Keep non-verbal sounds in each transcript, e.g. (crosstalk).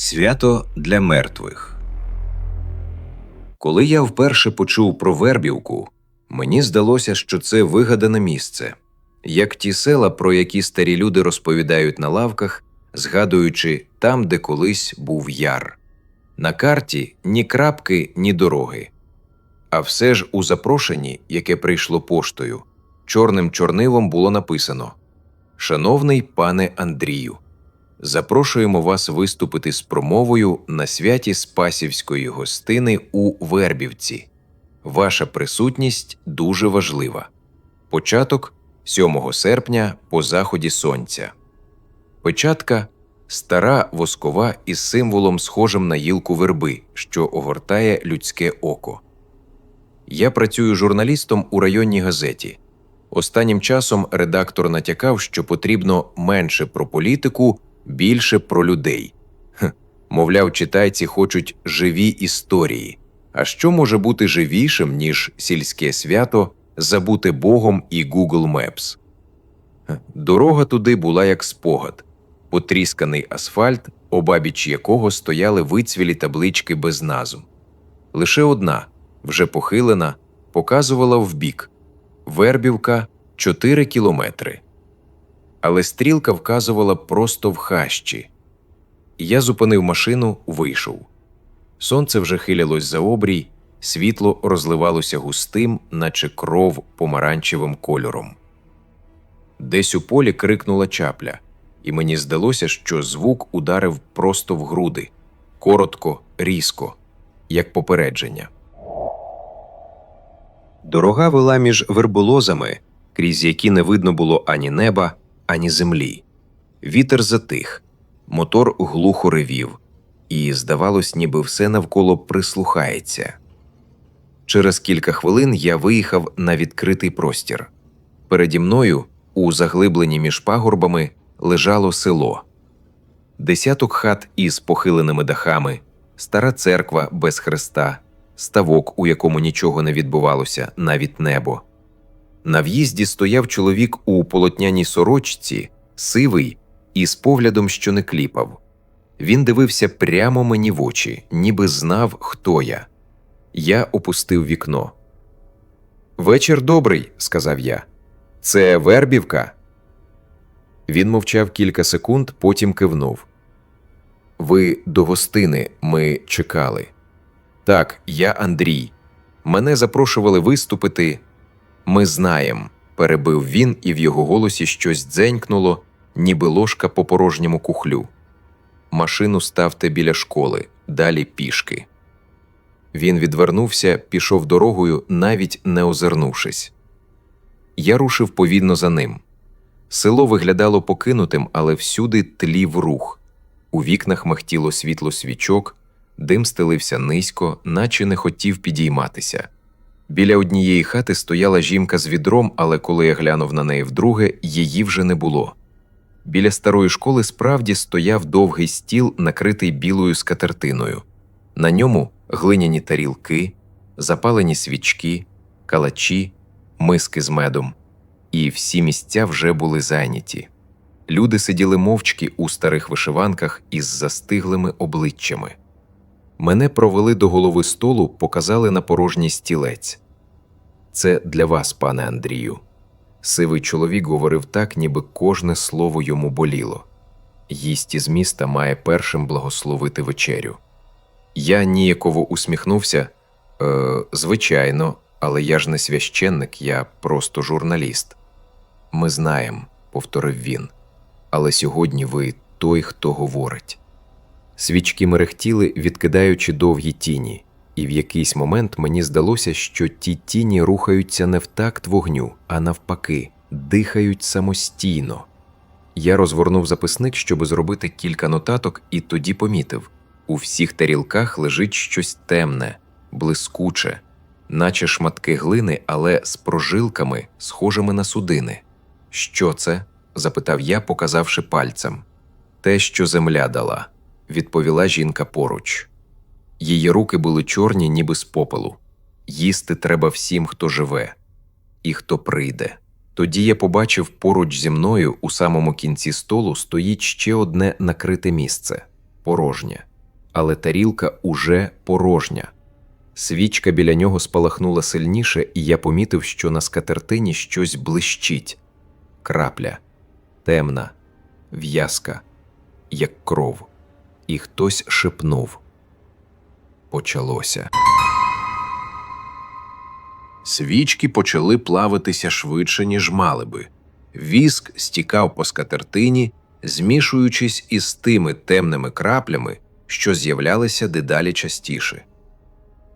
Свято для мертвих. Коли я вперше почув про Вербівку, мені здалося, що це вигадане місце, як ті села, про які старі люди розповідають на лавках, згадуючи там, де колись був яр. На карті ні крапки, ні дороги. А все ж у запрошенні, яке прийшло поштою, чорним чорнивом було написано Шановний пане Андрію, запрошуємо вас виступити з промовою на святі Спасівської гостини у Вербівці. Ваша присутність дуже важлива. Початок 7 серпня по заході сонця. Печатка стара воскова із символом, схожим на гілку верби, що огортає людське око. Я працюю журналістом у районній газеті. Останнім часом редактор натякав, що потрібно менше про політику, більше про людей. Хм, мовляв, читайці хочуть живі історії. А що може бути живішим, ніж сільське свято, забути Богом і Google Maps? Дорога туди була як спогад, потрісканий асфальт, обабіч якого стояли вицвілі таблички без назв. Лише одна, вже похилена, показувала вбік Вербівка 4 кілометри. Але стрілка вказувала просто в хащі. Я зупинив машину, вийшов. Сонце вже хилялось за обрій, світло розливалося густим, наче кров помаранчевим кольором. Десь у полі крикнула чапля, і мені здалося, що звук ударив просто в груди коротко, різко, як попередження. Дорога вела між верболозами, крізь які не видно було ані неба, ані землі. Вітер затих, мотор глухо ревів, і, здавалось, ніби все навколо прислухається. Через кілька хвилин я виїхав на відкритий простір. Переді мною, у заглибленні між пагорбами, лежало село. Десяток хат із похиленими дахами, стара церква без хреста, ставок, у якому нічого не відбувалося, навіть небо. На в'їзді стояв чоловік у полотняній сорочці, сивий і з поглядом, що не кліпав. Він дивився прямо мені в очі, ніби знав, хто я. Я опустив вікно. Вечір добрий, сказав я. Це Вербівка. Він мовчав кілька секунд, потім кивнув. Ви до гостини ми чекали. Так, я Андрій. Мене запрошували виступити. Ми знаєм, перебив він, і в його голосі щось дзенькнуло, ніби ложка по порожньому кухлю. Машину ставте біля школи, далі пішки. Він відвернувся, пішов дорогою, навіть не озирнувшись. Я рушив повільно за ним. Село виглядало покинутим, але всюди тлів рух. У вікнах махтіло світло свічок, дим стелився низько, наче не хотів підійматися. Біля однієї хати стояла жінка з відром, але коли я глянув на неї вдруге, її вже не було. Біля старої школи справді стояв довгий стіл, накритий білою скатертиною. На ньому глиняні тарілки, запалені свічки, калачі, миски з медом, і всі місця вже були зайняті. Люди сиділи мовчки у старих вишиванках із застиглими обличчями. Мене провели до голови столу, показали на порожній стілець. Це для вас, пане Андрію. Сивий чоловік говорив так, ніби кожне слово йому боліло. Їсть із міста має першим благословити вечерю. Я ніяково усміхнувся. Е, звичайно, але я ж не священник, я просто журналіст. Ми знаємо, повторив він. Але сьогодні ви той, хто говорить. Свічки мерехтіли, відкидаючи довгі тіні, і в якийсь момент мені здалося, що ті тіні рухаються не в такт вогню, а навпаки, дихають самостійно. Я розгорнув записник, щоб зробити кілька нотаток, і тоді помітив у всіх тарілках лежить щось темне, блискуче, наче шматки глини, але з прожилками, схожими на судини. Що це? запитав я, показавши пальцем. Те, що земля дала відповіла жінка поруч. Її руки були чорні, ніби з попелу. Їсти треба всім, хто живе, і хто прийде. Тоді я побачив поруч зі мною у самому кінці столу стоїть ще одне накрите місце. порожня, але тарілка уже порожня. Свічка біля нього спалахнула сильніше, і я помітив, що на скатертині щось блищить. Крапля, темна, в'язка, як кров. І хтось шепнув. Почалося. Свічки почали плавитися швидше, ніж мали би. Віск стікав по скатертині, змішуючись із тими темними краплями, що з'являлися дедалі частіше.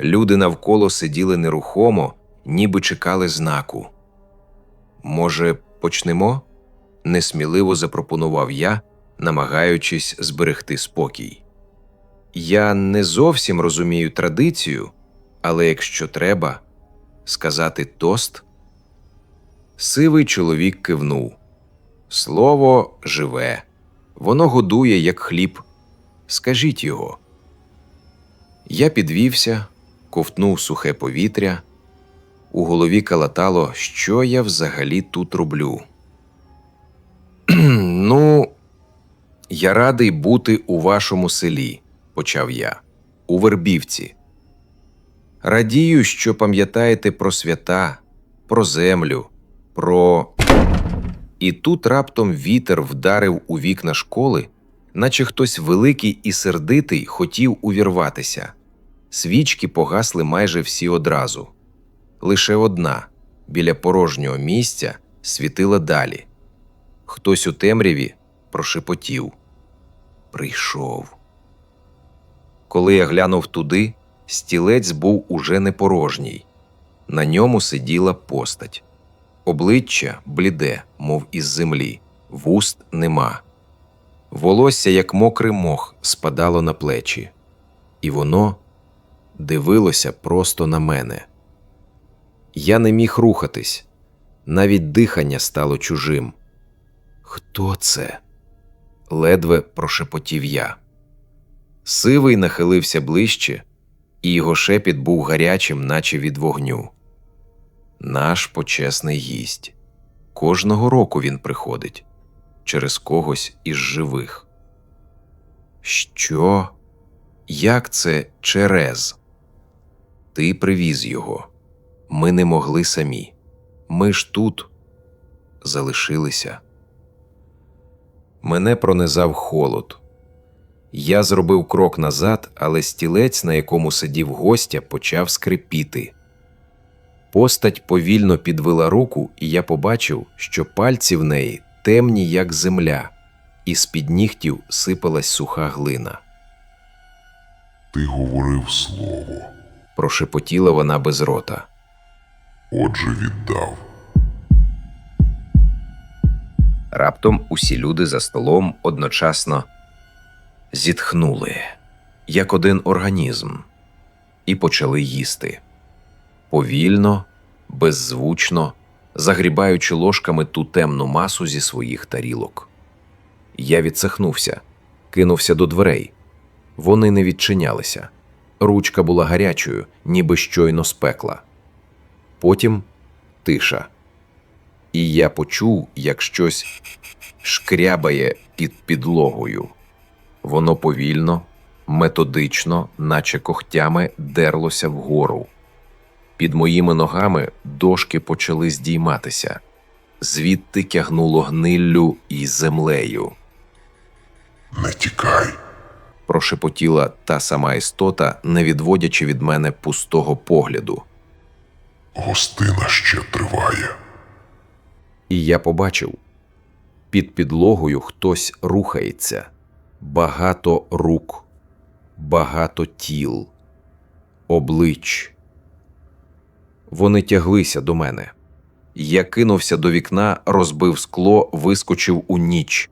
Люди навколо сиділи нерухомо, ніби чекали знаку. Може, почнемо? несміливо запропонував я, намагаючись зберегти спокій. Я не зовсім розумію традицію, але якщо треба сказати тост. Сивий чоловік кивнув. Слово живе, воно годує, як хліб. Скажіть його. Я підвівся, ковтнув сухе повітря. У голові калатало, що я взагалі тут роблю. (clears throat) ну, я радий бути у вашому селі, почав я, у Вербівці. Радію, що пам'ятаєте про свята, про землю, про. І тут раптом вітер вдарив у вікна школи, наче хтось великий і сердитий хотів увірватися. Свічки погасли майже всі одразу. Лише одна, біля порожнього місця, світила далі. Хтось у темряві прошепотів. Прийшов. Коли я глянув туди, стілець був уже не порожній. На ньому сиділа постать. Обличчя бліде, мов із землі, вуст нема. Волосся, як мокрий мох, спадало на плечі, і воно дивилося просто на мене. Я не міг рухатись, навіть дихання стало чужим. Хто це? Ледве прошепотів я. Сивий нахилився ближче, і його шепіт був гарячим, наче від вогню. Наш почесний гість. Кожного року він приходить через когось із живих. Що? Як це через? Ти привіз його. Ми не могли самі. Ми ж тут залишилися. Мене пронизав холод. Я зробив крок назад, але стілець, на якому сидів гостя, почав скрипіти. Постать повільно підвела руку, і я побачив, що пальці в неї темні, як земля, і з під нігтів сипалась суха глина. Ти говорив слово, Прошепотіла вона без рота. отже віддав. Раптом усі люди за столом одночасно зітхнули, як один організм, і почали їсти повільно, беззвучно, загрібаючи ложками ту темну масу зі своїх тарілок. Я відсахнувся, кинувся до дверей. Вони не відчинялися. Ручка була гарячою, ніби щойно спекла. Потім тиша. І я почув, як щось шкрябає під підлогою. Воно повільно, методично, наче когтями, дерлося вгору. Під моїми ногами дошки почали здійматися, звідти тягнуло гниллю і землею. Не тікай, Прошепотіла та сама істота, не відводячи від мене пустого погляду. гостина ще триває. І я побачив під підлогою хтось рухається, багато рук, багато тіл, облич. Вони тяглися до мене. Я кинувся до вікна, розбив скло, вискочив у ніч.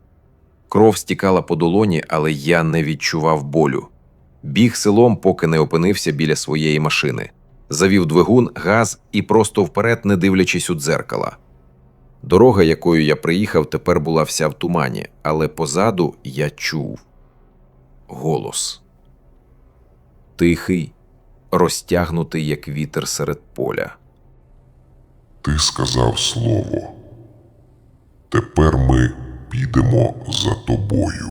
Кров стікала по долоні, але я не відчував болю. Біг селом, поки не опинився біля своєї машини. Завів двигун, газ і просто вперед, не дивлячись у дзеркала. Дорога, якою я приїхав, тепер була вся в тумані, але позаду я чув голос. Тихий, розтягнутий, як вітер серед поля. Ти сказав слово. Тепер ми підемо за тобою.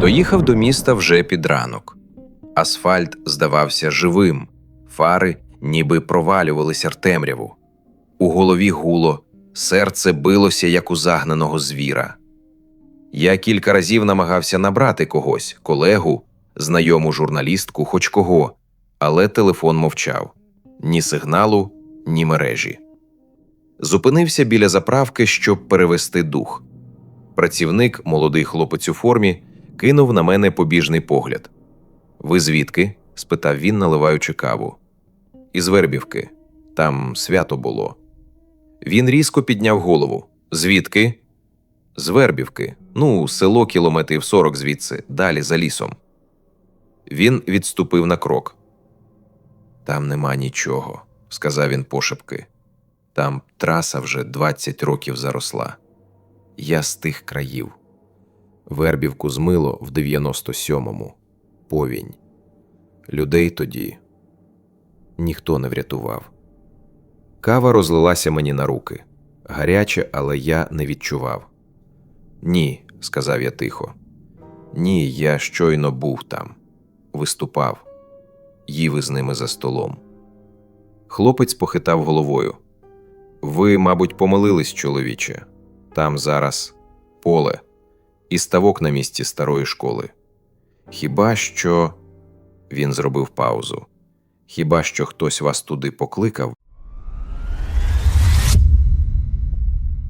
Доїхав до міста вже під ранок. Асфальт здавався живим, фари ніби провалювалися в темряву. У голові гуло, серце билося, як у загнаного звіра. Я кілька разів намагався набрати когось, колегу, знайому журналістку, хоч кого, але телефон мовчав ні сигналу, ні мережі. Зупинився біля заправки, щоб перевести дух. Працівник, молодий хлопець у формі, кинув на мене побіжний погляд. Ви звідки? спитав він, наливаючи каву. Із Вербівки. Там свято було. Він різко підняв голову. Звідки? З Вербівки. Ну, село кілометрів 40 звідси, далі за лісом. Він відступив на крок. Там нема нічого, сказав він пошепки. Там траса вже 20 років заросла. Я з тих країв. Вербівку змило в 97-му. Повінь. Людей тоді ніхто не врятував. Кава розлилася мені на руки. Гаряче, але я не відчував. Ні, сказав я тихо. Ні, я щойно був там, виступав, їв із ними за столом. Хлопець похитав головою. Ви, мабуть, помилились, чоловіче. Там зараз поле і ставок на місці старої школи. Хіба що. Він зробив паузу. Хіба що хтось вас туди покликав?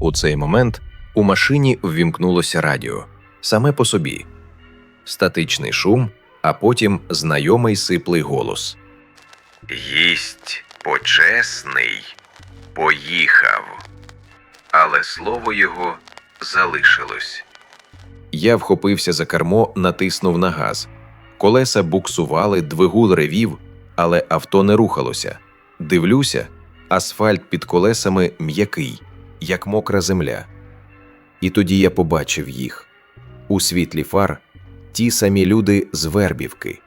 У цей момент у машині ввімкнулося радіо саме по собі. Статичний шум, а потім знайомий сиплий голос. Їсть почесний поїхав, але слово його залишилось. Я вхопився за кермо, натиснув на газ. Колеса буксували, двигун ревів, але авто не рухалося. Дивлюся, асфальт під колесами м'який, як мокра земля. І тоді я побачив їх. У світлі фар ті самі люди з Вербівки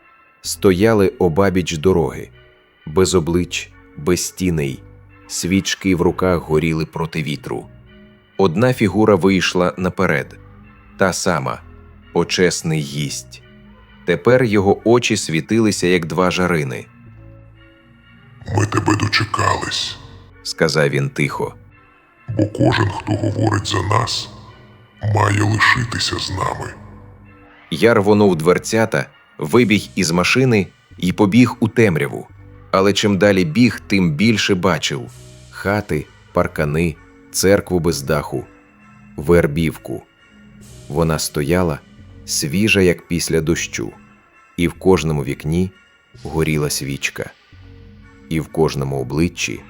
стояли обабіч дороги, без облич, без тіней, свічки в руках горіли проти вітру. Одна фігура вийшла наперед, та сама почесний їсть. Тепер його очі світилися, як два жарини. Ми тебе дочекались, Сказав він тихо. Бо кожен, хто говорить за нас, має лишитися з нами. Я рвонув дверцята, вибіг із машини і побіг у темряву. Але чим далі біг, тим більше бачив хати, паркани, церкву без даху, вербівку. Вона стояла, свіжа, як після дощу, і в кожному вікні горіла свічка, і в кожному обличчі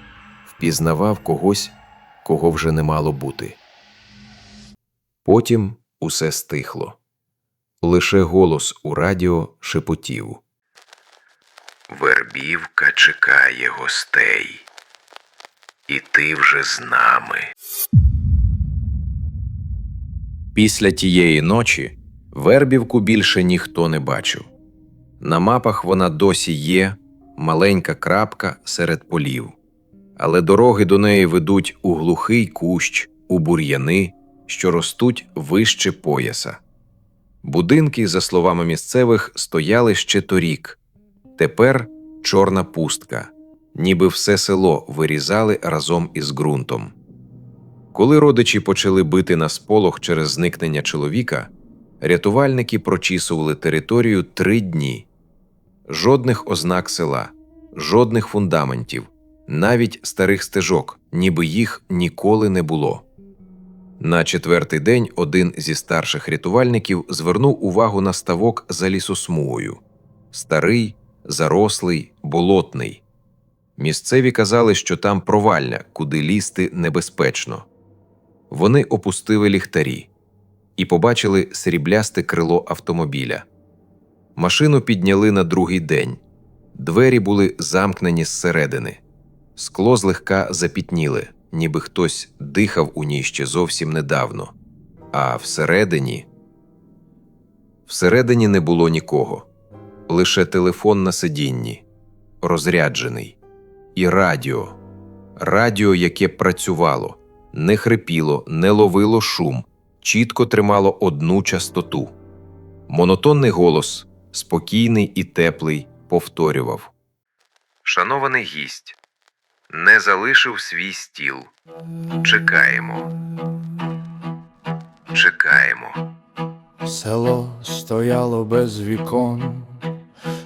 впізнавав когось, кого вже не мало бути. Потім усе стихло. Лише голос у радіо шепотів. Вербівка чекає гостей. І ти вже з нами. Після тієї ночі Вербівку більше ніхто не бачив. На мапах вона досі є, маленька крапка серед полів. Але дороги до неї ведуть у глухий кущ, у бур'яни, що ростуть вище пояса. Будинки, за словами місцевих, стояли ще торік. Тепер чорна пустка, ніби все село вирізали разом із ґрунтом. Коли родичі почали бити на сполох через зникнення чоловіка, рятувальники прочісували територію три дні. Жодних ознак села, жодних фундаментів, навіть старих стежок, ніби їх ніколи не було. На четвертий день один зі старших рятувальників звернув увагу на ставок за лісосмугою старий, зарослий, болотний. Місцеві казали, що там провальня, куди лізти небезпечно. Вони опустили ліхтарі і побачили сріблясте крило автомобіля. Машину підняли на другий день. Двері були замкнені зсередини. Скло злегка запітніли, ніби хтось дихав у ній ще зовсім недавно. А всередині. Всередині не було нікого, лише телефон на сидінні, розряджений, і радіо, радіо, яке працювало, не хрипіло, не ловило шум, чітко тримало одну частоту. Монотонний голос, спокійний і теплий, повторював Шанований гість, не залишив свій стіл. Чекаємо. Чекаємо. Село стояло без вікон,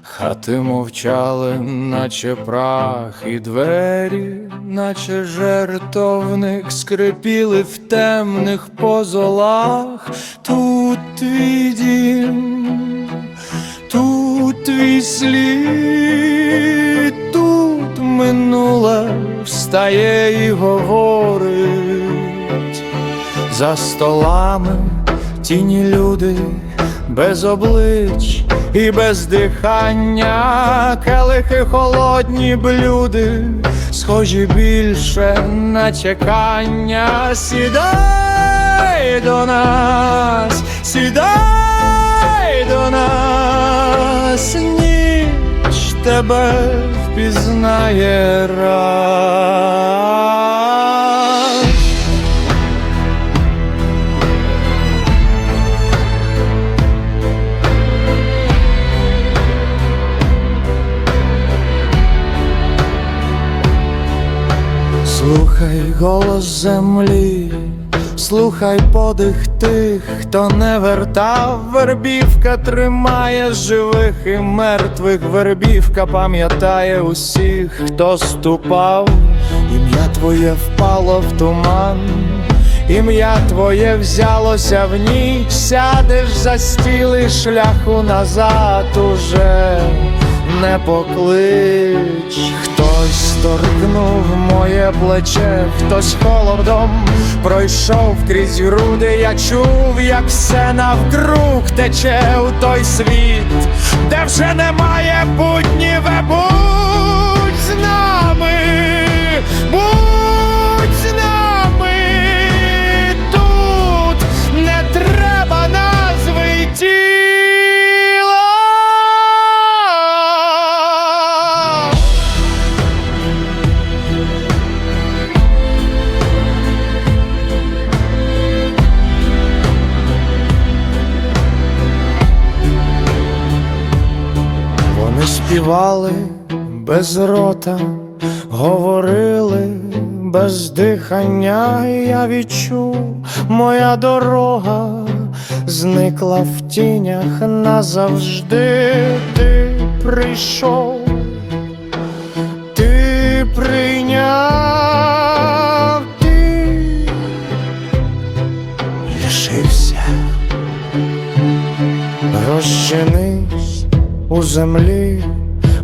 хати мовчали, наче прах, і двері, наче жертовник, скрипіли в темних позолах. Тут твій дім, тут твій слід, тут минуле встає і говорить за столами тіні люди без облич і без дихання, келихи холодні блюди, схожі більше на чекання. Сідай до нас, сідай до нас, ніч тебе впізнає раз. Слухай голос землі, слухай подих тих, хто не вертав, вербівка тримає живих і мертвих, вербівка пам'ятає усіх, хто ступав, ім'я твоє впало в туман, ім'я твоє взялося в ніч, сядеш за стіл шляху назад уже не поклич, хтось торкнув моє плече, хтось холодом пройшов крізь груди. Я чув, як все навкруг тече у той світ, де вже немає будніве, будь без рота, говорили без дихання, я відчув, моя дорога зникла в тінях назавжди. Ти прийшов, ти прийняв, ти лишився. Розчинись у землі,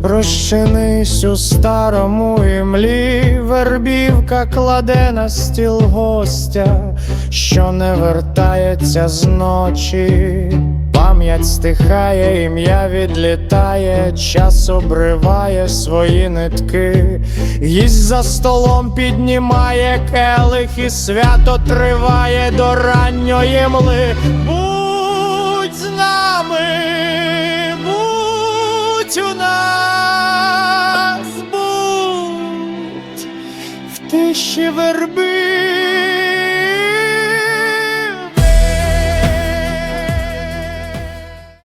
розчинись у старому імлі, вербівка кладе на стіл гостя, що не вертається з ночі. Пам'ять стихає, ім'я відлітає, час обриває свої нитки, Гість за столом піднімає келих і свято триває до ранньої мли. тиші верби.